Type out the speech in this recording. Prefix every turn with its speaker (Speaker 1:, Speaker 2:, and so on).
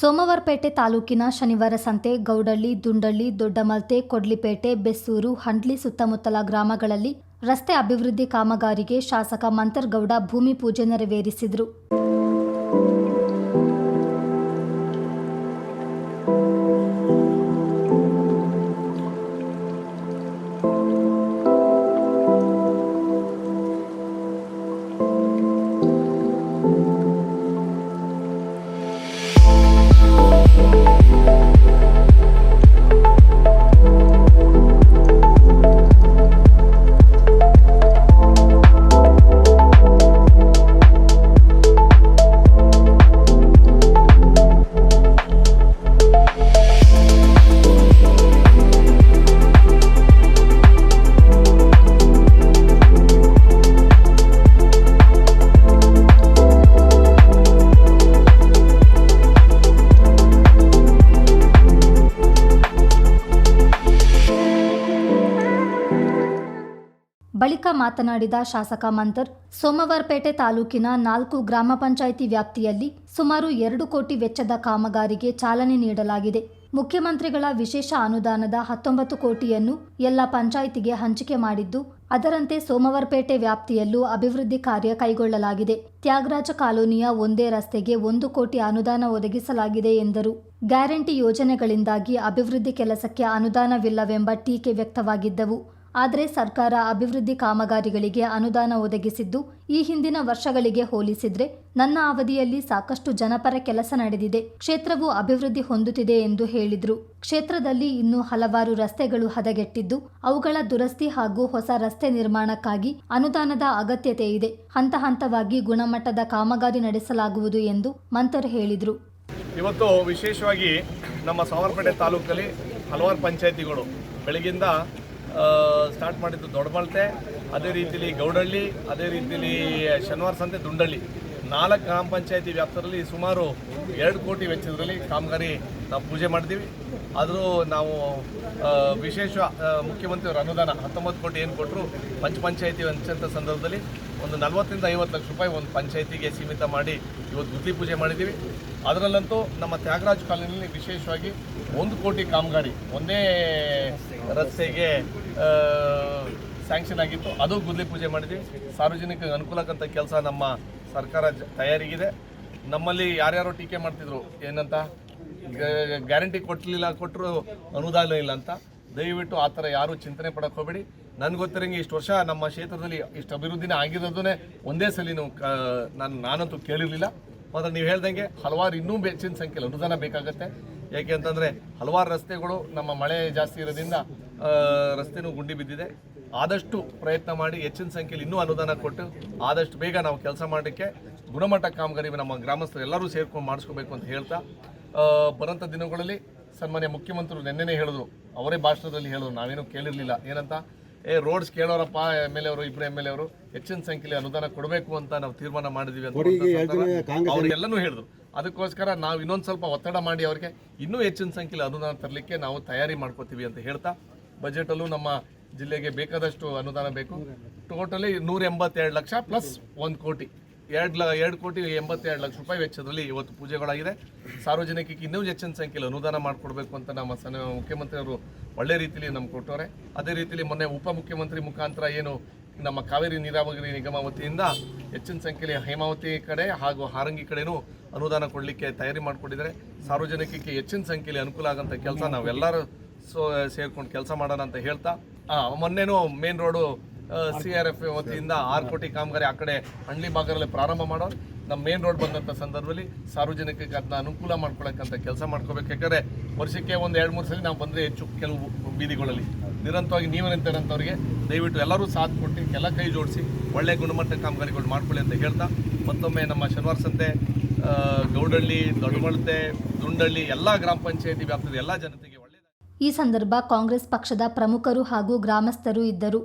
Speaker 1: ಸೋಮವಾರಪೇಟೆ ತಾಲೂಕಿನ ಶನಿವಾರ ಸಂತೆ ಗೌಡಳ್ಳಿ, ದುಂಡಳ್ಳಿ, ದೊಡ್ಡಮಲ್ತೆ, ಕೊಡ್ಲಿಪೇಟೆ ಬೆಸ್ಸೂರು ಹಂಡ್ಲಿ ಸುತ್ತಮುತ್ತಲ ಗ್ರಾಮಗಳಲ್ಲಿ ರಸ್ತೆ ಅಭಿವೃದ್ಧಿ ಕಾಮಗಾರಿಗೆ ಶಾಸಕ ಮಂತರ್ಗೌಡ ಭೂಮಿ ಪೂಜೆ ನೆರವೇರಿಸಿದರು. ಬಳಿಕ ಮಾತನಾಡಿದ ಶಾಸಕ ಮಂತರ್ ಸೋಮವಾರಪೇಟೆ ತಾಲೂಕಿನ ನಾಲ್ಕು ಗ್ರಾಮ ಪಂಚಾಯಿತಿ ವ್ಯಾಪ್ತಿಯಲ್ಲಿ ಸುಮಾರು ಎರಡು ಕೋಟಿ ವೆಚ್ಚದ ಕಾಮಗಾರಿಗೆ ಚಾಲನೆ ನೀಡಲಾಗಿದೆ. ಮುಖ್ಯಮಂತ್ರಿಗಳ ವಿಶೇಷ ಅನುದಾನದ ಹತ್ತೊಂಬತ್ತು ಕೋಟಿಯನ್ನು ಎಲ್ಲ ಪಂಚಾಯಿತಿಗೆ ಹಂಚಿಕೆ ಮಾಡಿದ್ದು, ಅದರಂತೆ ಸೋಮವಾರಪೇಟೆ ವ್ಯಾಪ್ತಿಯಲ್ಲೂ ಅಭಿವೃದ್ಧಿ ಕಾರ್ಯ ಕೈಗೊಳ್ಳಲಾಗಿದೆ. ತ್ಯಾಗರಾಜ ಕಾಲೋನಿಯ ಒಂದೇ ರಸ್ತೆಗೆ ಒಂದು ಕೋಟಿ ಅನುದಾನ ಒದಗಿಸಲಾಗಿದೆ ಎಂದರು. ಗ್ಯಾರಂಟಿ ಯೋಜನೆಗಳಿಂದಾಗಿ ಅಭಿವೃದ್ಧಿ ಕೆಲಸಕ್ಕೆ ಅನುದಾನವಿಲ್ಲವೆಂಬ ಟೀಕೆ ವ್ಯಕ್ತವಾಗಿದ್ದವು. ಆದರೆ ಸರ್ಕಾರ ಅಭಿವೃದ್ಧಿ ಕಾಮಗಾರಿಗಳಿಗೆ ಅನುದಾನ ಒದಗಿಸಿದ್ದು, ಈ ಹಿಂದಿನ ವರ್ಷಗಳಿಗೆ ಹೋಲಿಸಿದ್ರೆ ನನ್ನ ಅವಧಿಯಲ್ಲಿ ಸಾಕಷ್ಟು ಜನಪರ ಕೆಲಸ ನಡೆದಿದೆ. ಕ್ಷೇತ್ರವು ಅಭಿವೃದ್ಧಿ ಹೊಂದುತ್ತಿದೆ ಎಂದು ಹೇಳಿದ್ರು. ಕ್ಷೇತ್ರದಲ್ಲಿ ಇನ್ನೂ ಹಲವಾರು ರಸ್ತೆಗಳು ಹದಗೆಟ್ಟಿದ್ದು, ಅವುಗಳ ದುರಸ್ತಿ ಹಾಗೂ ಹೊಸ ರಸ್ತೆ ನಿರ್ಮಾಣಕ್ಕಾಗಿ ಅನುದಾನದ ಅಗತ್ಯತೆ ಇದೆ. ಹಂತ ಹಂತವಾಗಿ ಗುಣಮಟ್ಟದ ಕಾಮಗಾರಿ ನಡೆಸಲಾಗುವುದು ಎಂದು ಮಂತರ್ ಹೇಳಿದರು.
Speaker 2: ಇವತ್ತು ವಿಶೇಷವಾಗಿ ನಮ್ಮ ಸಾವರಪೇಟೆ ತಾಲೂಕಲ್ಲಿ ಹಲವಾರು ಪಂಚಾಯಿತಿಗಳು, ಬೆಳಗಿಂದ ಸ್ಟಾರ್ಟ್ ಮಾಡಿದ್ದು ದೊಡ್ಡಮಲ್ತೆ ಅದೇ ರೀತಿಲಿ ಗೌಡಳ್ಳಿ, ಅದೇ ರೀತಿಲಿ ಶನಿವಾರ ಸಂತೆ ದುಂಡಳ್ಳಿ. ನಾಲ್ಕು ಗ್ರಾಮ ಪಂಚಾಯತಿ ವ್ಯಾಪ್ತಿಯಲ್ಲಿ ಸುಮಾರು ಎರಡು ಕೋಟಿ ವೆಚ್ಚದಲ್ಲಿ ಕಾಮಗಾರಿ ನಾವು ಪೂಜೆ ಮಾಡಿದ್ದೀವಿ. ಆದರೂ ನಾವು ವಿಶೇಷ ಮುಖ್ಯಮಂತ್ರಿಯವರ ಅನುದಾನ ಹತ್ತೊಂಬತ್ತು ಕೋಟಿ ಏನು ಕೊಟ್ಟರು ಪಂಚ ಪಂಚಾಯತಿ ಹಂಚಂಥ ಸಂದರ್ಭದಲ್ಲಿ ಒಂದು ನಲವತ್ತರಿಂದ ಐವತ್ತು ಲಕ್ಷ ರೂಪಾಯಿ ಒಂದು ಪಂಚಾಯತಿಗೆ ಸೀಮಿತ ಮಾಡಿ ಇವತ್ತು ಗುದ್ದಿ ಪೂಜೆ ಮಾಡಿದ್ದೀವಿ. ಅದರಲ್ಲಂತೂ ನಮ್ಮ ತ್ಯಾಗರಾಜ್ ಕಾಲೋನಿಯಲ್ಲಿ ವಿಶೇಷವಾಗಿ ಒಂದು ಕೋಟಿ ಕಾಮಗಾರಿ, ಒಂದೇ ರಸ್ತೆಗೆ ಸ್ಯಾಂಕ್ಷನ್ ಆಗಿತ್ತು. ಅದು ಗುದ್ದಿ ಪೂಜೆ ಮಾಡಿದ್ವಿ ಸಾರ್ವಜನಿಕ ಅನುಕೂಲಕ್ಕಂಥ ಕೆಲಸ ನಮ್ಮ ಸರ್ಕಾರ ತಯಾರಿಗಿದೆ. ನಮ್ಮಲ್ಲಿ ಯಾರ್ಯಾರು ಟೀಕೆ ಮಾಡ್ತಿದ್ರು, ಏನಂತ? ಗ್ಯಾರಂಟಿ ಕೊಟ್ಟಲಿಲ್ಲ ಕೊಟ್ಟರು ಅನುದಾನ ಇಲ್ಲ ಅಂತ. ದಯವಿಟ್ಟು ಆ ಥರ ಯಾರೂ ಚಿಂತನೆ ಪಡಕ್ಕೆ ಹೋಗಬೇಡಿ. ನನ್ಗೆ ಗೊತ್ತಿರಂಗೆ ಇಷ್ಟು ವರ್ಷ ನಮ್ಮ ಕ್ಷೇತ್ರದಲ್ಲಿ ಇಷ್ಟು ಅಭಿವೃದ್ಧಿನೇ ಆಗಿರೋದನ್ನೇ ಒಂದೇ ಸಲ ನೀವು ನಾನು, ನಾನಂತೂ ಕೇಳಿರಲಿಲ್ಲ. ಮತ್ತು ನೀವು ಹೇಳ್ದಂಗೆ ಹಲವಾರು ಇನ್ನೂ ಹೆಚ್ಚಿನ ಸಂಖ್ಯೆಯಲ್ಲಿ ಅನುದಾನ ಬೇಕಾಗುತ್ತೆ. ಯಾಕೆ ಅಂತಂದರೆ ಹಲವಾರು ರಸ್ತೆಗಳು ನಮ್ಮ ಮಳೆ ಜಾಸ್ತಿ ಇರೋದ್ರಿಂದ ರಸ್ತೆನೂ ಗುಂಡಿ ಬಿದ್ದಿದೆ. ಆದಷ್ಟು ಪ್ರಯತ್ನ ಮಾಡಿ ಹೆಚ್ಚಿನ ಸಂಖ್ಯೆಯಲ್ಲಿ ಇನ್ನೂ ಅನುದಾನ ಕೊಟ್ಟು ಆದಷ್ಟು ಬೇಗ ನಾವು ಕೆಲಸ ಮಾಡಲಿಕ್ಕೆ ಗುಣಮಟ್ಟ ಕಾಮಗಾರಿ ನಮ್ಮ ಗ್ರಾಮಸ್ಥರು ಎಲ್ಲರೂ ಸೇರ್ಕೊಂಡು ಮಾಡಿಸ್ಕೋಬೇಕು ಅಂತ ಹೇಳ್ತಾ ಬರೋಂಥ ದಿನಗಳಲ್ಲಿ ಸನ್ಮಾನ್ಯ ಮುಖ್ಯಮಂತ್ರಿ ನಿನ್ನೆನೇ ಹೇಳಿದ್ರು. ಅವರೇ ಭಾಷಣದಲ್ಲಿ ಹೇಳಿದ್ರು ನಾವೇನು ಕೇಳಿರಲಿಲ್ಲ. ಏನಂತ? ಏ ರೋಡ್ಸ್ ಕೇಳೋರಪ್ಪ ಎಂ ಎಲ್ ಅವರು ಇಬ್ಬರು ಎಂ ಎಲ್ ಅವರು ಹೆಚ್ಚಿನ ಸಂಖ್ಯೆಯಲ್ಲಿ ಅನುದಾನ ಕೊಡಬೇಕು ಅಂತ ನಾವು ತೀರ್ಮಾನ ಮಾಡಿದ್ವಿ ಅಂತ ಅವ್ರಿಗೆಲ್ಲನೂ ಹೇಳಿದ್ರು. ಅದಕ್ಕೋಸ್ಕರ ನಾವು ಇನ್ನೊಂದು ಸ್ವಲ್ಪ ಒತ್ತಡ ಮಾಡಿ ಅವರಿಗೆ ಇನ್ನೂ ಹೆಚ್ಚಿನ ಸಂಖ್ಯೆಯಲ್ಲಿ ಅನುದಾನ ತರಲಿಕ್ಕೆ ನಾವು ತಯಾರಿ ಮಾಡ್ಕೋತೀವಿ ಅಂತ ಹೇಳ್ತಾ ಬಜೆಟಲ್ಲೂ ನಮ್ಮ ಜಿಲ್ಲೆಗೆ ಬೇಕಾದಷ್ಟು ಅನುದಾನ ಬೇಕು. ಟೋಟಲಿ ನೂರ ಎಂಬತ್ತೆರಡು ಲಕ್ಷ ಪ್ಲಸ್ ಒಂದು ಕೋಟಿ. ಎರಡು ಲ ಎರಡು ಕೋಟಿ ಎಂಬತ್ತೆರಡು ಲಕ್ಷ ರೂಪಾಯಿ ವೆಚ್ಚದಲ್ಲಿ ಇವತ್ತು ಪೂಜೆಗಳಾಗಿದೆ. ಸಾರ್ವಜನಿಕಕ್ಕೆ ಇನ್ನೂ ಹೆಚ್ಚಿನ ಸಂಖ್ಯೆಯಲ್ಲಿ ಅನುದಾನ ಮಾಡಿಕೊಡ್ಬೇಕು ಅಂತ ನಮ್ಮ ಸನ ಮುಖ್ಯಮಂತ್ರಿಯವರು ಒಳ್ಳೆ ರೀತಿಯಲ್ಲಿ ನಮ್ಗೆ ಕೊಟ್ಟವ್ರೆ. ಅದೇ ರೀತಿಯಲ್ಲಿ ಮೊನ್ನೆ ಉಪಮುಖ್ಯಮಂತ್ರಿ ಮುಖಾಂತರ ಏನು ನಮ್ಮ ಕಾವೇರಿ ನೀರಾವರಿ ನಿಗಮ ವತಿಯಿಂದ ಹೆಚ್ಚಿನ ಸಂಖ್ಯೆಯಲ್ಲಿ ಹೇಮಾವತಿ ಕಡೆ ಹಾಗೂ ಹಾರಂಗಿ ಕಡೆನೂ ಅನುದಾನ ಕೊಡಲಿಕ್ಕೆ ತಯಾರಿ ಮಾಡಿಕೊಂಡಿದ್ದಾರೆ ಸಾರ್ವಜನಿಕಕ್ಕೆ ಹೆಚ್ಚಿನ ಸಂಖ್ಯೆಯಲ್ಲಿ ಅನುಕೂಲ ಆಗೋಂಥ ಕೆಲಸ ನಾವೆಲ್ಲರೂ ಸೊ ಸೇರ್ಕೊಂಡು ಕೆಲಸ ಮಾಡೋಣ ಅಂತ ಹೇಳ್ತಾ ಮೊನ್ನೆನೂ main road C R F ವತಿಯಿಂದ ಆರು ಕೋಟಿ ಕಾಮಗಾರಿ ಆ ಕಡೆ ಹಳ್ಳಿ ಭಾಗದಲ್ಲಿ ಪ್ರಾರಂಭ ಮಾಡೋರು ನಮ್ಮ ಮೇನ್ ರೋಡ್ ಬಂದಂಥ ಸಂದರ್ಭದಲ್ಲಿ ಸಾರ್ವಜನಿಕರಿಗೆ ಅದನ್ನ ಅನುಕೂಲ ಮಾಡ್ಕೊಳ್ಳೋಕ್ಕಂಥ ಕೆಲಸ ಮಾಡ್ಕೋಬೇಕು. ಯಾಕಂದರೆ ವರ್ಷಕ್ಕೆ ಒಂದು ಎರಡು, ಮೂರು ಸಲ ನಾವು ಬಂದರೆ ಹೆಚ್ಚು ಕೆಲವು ಬೀದಿಗಳಲ್ಲಿ. ನಿರಂತರವಾಗಿ ನೀವೇನಂತಾರಂಥವ್ರಿಗೆ ದಯವಿಟ್ಟು ಎಲ್ಲರೂ ಸಾಥ್ ಕೊಟ್ಟು ಎಲ್ಲ ಕೈ ಜೋಡಿಸಿ ಒಳ್ಳೆ ಗುಣಮಟ್ಟ ಕಾಮಗಾರಿಗಳು ಮಾಡ್ಕೊಳ್ಳಿ ಅಂತ ಹೇಳ್ತಾ, ಮತ್ತೊಮ್ಮೆ ನಮ್ಮ ಶನಿವಾರ ಸಂತೆ ಗೌಡಳ್ಳಿ ದೊಡ್ಡಮಳತೆ ದುಂಡಳ್ಳಿ, ಎಲ್ಲ ಗ್ರಾಮ ಪಂಚಾಯತಿ ವ್ಯಾಪ್ತಿಯ ಎಲ್ಲ ಜನತೆಗೆ ಒಳ್ಳೆಯ
Speaker 1: ಈ ಸಂದರ್ಭ ಕಾಂಗ್ರೆಸ್ ಪಕ್ಷದ ಪ್ರಮುಖರು ಹಾಗೂ ಗ್ರಾಮಸ್ಥರು ಇದ್ದರು.